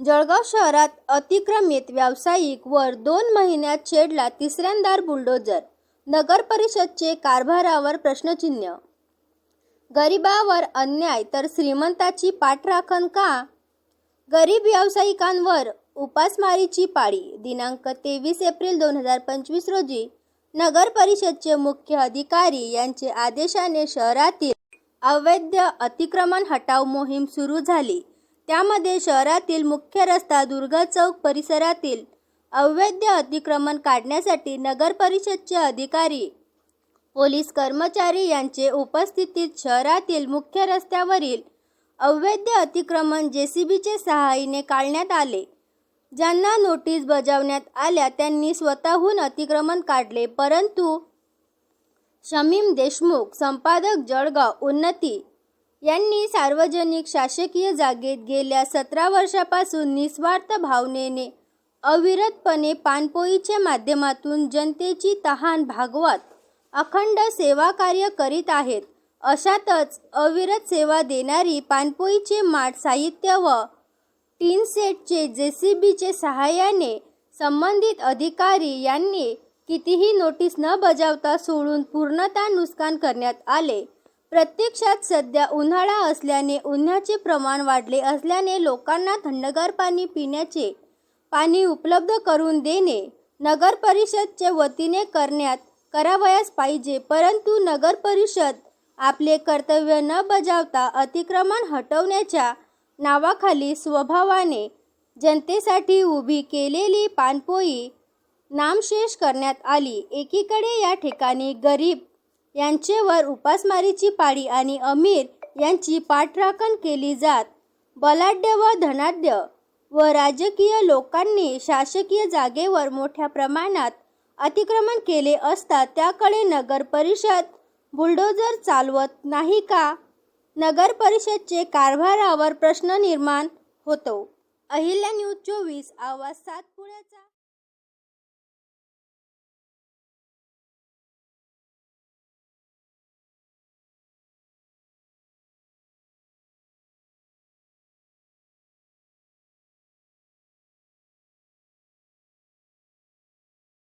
जळगाव शहरात अतिक्रमित व्यावसायिक वर दोन महिन्यात छेडला तिसऱ्यांदा बुलडोजर नगर परिषदचे कारभारावर प्रश्नचिन्ह. गरिबावर अन्याय तर श्रीमंताची पाठराखण का? गरीब व्यावसायिकांवर उपासमारीची पाळी दिनांक तेवीस एप्रिल दोन हजार पंचवीस रोजी नगर परिषदचे मुख्य अधिकारी यांचे आदेशाने शहरातील अवैध अतिक्रमण हटाव मोहीम सुरू झाली. त्यामध्ये शहरातील मुख्य रस्ता दुर्गा चौक परिसरातील अवैध अतिक्रमण काढण्यासाठी नगर परिषदचे अधिकारी पोलीस कर्मचारी यांचे उपस्थितीत शहरातील मुख्य रस्त्यावरील अवैध अतिक्रमण जेसीबीचे सहाय्याने काढण्यात आले. ज्यांना नोटीस बजावण्यात आल्या त्यांनी स्वतःहून अतिक्रमण काढले परंतु शमीम देशमुख संपादक जळगाव उन्नती यांनी सार्वजनिक शासकीय जागेत गेल्या सतरा वर्षापासून निस्वार्थ भावनेने अविरतपणे पाणपोईच्या माध्यमातून जनतेची तहान भागवत अखंड सेवा कार्य करीत आहेत. अशातच अविरत सेवा देणारी पाणपोईचे माठ साहित्य व टीन सेटचे जे सी बीचे सहाय्याने संबंधित अधिकारी यांनी कितीही नोटीस न बजावता सोडून पूर्णतः नुकसान करण्यात आले. प्रत्यक्षात सध्या उन्हाळा असल्याने उन्हाचे प्रमाण वाढले असल्याने लोकांना थंडगार पाणी पिण्याचे पाणी उपलब्ध करून देणे नगर परिषदच्या वतीने करण्यात करावयास पाहिजे. परंतु नगर परिषद आपले कर्तव्य न बजावता अतिक्रमण हटवण्याच्या नावाखाली स्वभावाने जनतेसाठी उभी केलेली पाणपोई नामशेष करण्यात आली. एकीकडे या ठिकाणी गरीब यांचेवर उपासमारीची पाळी आणि अमीर यांची पाठराखण केली जात. बलाढ्य व धनाढ्य व राजकीय लोकांनी शासकीय जागेवर मोठ्या प्रमाणात अतिक्रमण केले असता त्याकडे नगर परिषद बुलडोजर चालवत नाही का? नगर परिषदचे कारभारावर प्रश्न निर्माण होतो. अहिल्या न्यूज चोवीस आवाज सातपुड्याचा